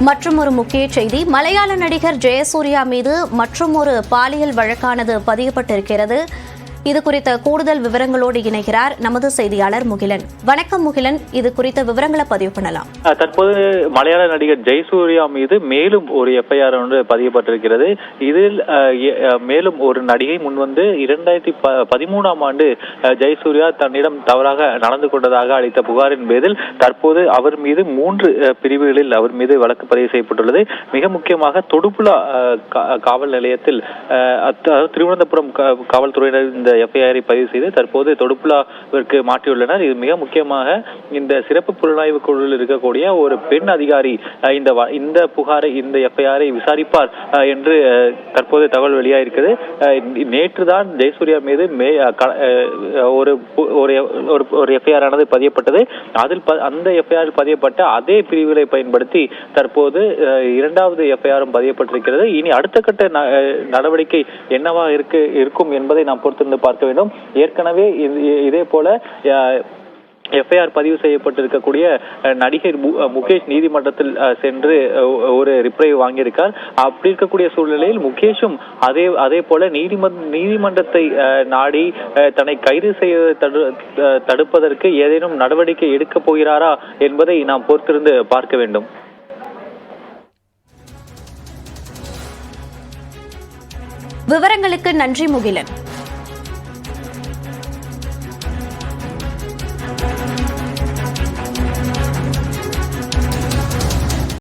மற்றும் ஒரு முக்கிய செய்தி. மலையாள நடிகர் ஜெயசூர்யா மீது மற்றும் ஒரு பாலியல் வழக்கானது பதியப்பட்டிருக்கிறது. இது குறித்த கூடுதல் விவரங்களோடு இணைகிறார் நமது செய்தியாளர் முகிலன். வணக்கம் முகிலன். இது குறித்த விவரங்களை பதிவு பண்ணலாம். தற்போது மலையாள நடிகர் ஜெயசூர்யா மீது மேலும் ஒரு எஃப்ஐஆர் ஒன்று பதியப்பட்டிருக்கிறது. இதில் மேலும் ஒரு நடிகை முன்வந்து இரண்டாயிரத்தி ப பதிமூணாம் ஆண்டு ஜெயசூர்யா தன்னிடம் தவறாக நடந்து கொண்டதாக அளித்த புகாரின் பேரில் தற்போது அவர் மீது மூன்று பிரிவுகளில் அவர் மீது வழக்கு பதிவு செய்யப்பட்டுள்ளது. மிக முக்கியமாக தொடுபுழா கா- காவல் நிலையத்தில் திருவனந்தபுரம் காவல்துறையினர் இந்த எஃப்ஐஆரை பதிவு செய்து தற்போது தொடுப்புலாவிற்கு மாற்றியுள்ளனர். இது மிக முக்கியமாக இந்த சிறப்பு புலனாய்வு குழுவில் இருக்கக்கூடிய ஒரு பெண் அதிகாரி இந்த இந்த புகாரை இந்த எஃப்ஐஆரை விசாரிப்பார் என்று தற்போது தகவல் வெளியாயிருக்கிறது. நேற்று தான் ஜெயசூர்யா மீது மே ஒரு பு- ஒரு ஒரு- எஃப்ஐஆர் ஆனது பதியப்பட்டது. அதில் அந்த எஃப்ஐஆர் பதியப்பட்ட அதே பிரிவுகளை பயன்படுத்தி தற்போது இரண்டாவது எஃப்ஐஆரும் பதியப்பட்டிருக்கிறது. இனி அடுத்த கட்ட ந- நடவடிக்கை என்னவா இருக்கு இருக்கும் என்பதை நாம் பொறுத்திருந்து பார்க்க வேண்டும். ஏற்கனவே இதே போல எஃப்ஐஆர் பதிவு செய்யப்பட்டிருக்கக்கூடிய நடிகர் முகேஷ் நீதிமன்றத்தில் சென்று ஒரு ரிப்ளை வாங்கியிருக்கார். அப்படி இருக்கக்கூடிய சூழ்நிலையில் முகேஷும் அதே அதே போல நீதிமன்ற நீதிமன்றத்தை நாடி அஹ், தன்னை கைது செய்ய தடு- அஹ், தடுப்பதற்கு ஏதேனும் நடவடிக்கை எடுக்கப் போகிறாரா என்பதை நாம் பொறுத்திருந்து பார்க்க வேண்டும். விவரங்களுக்கு நன்றி முகிலன்.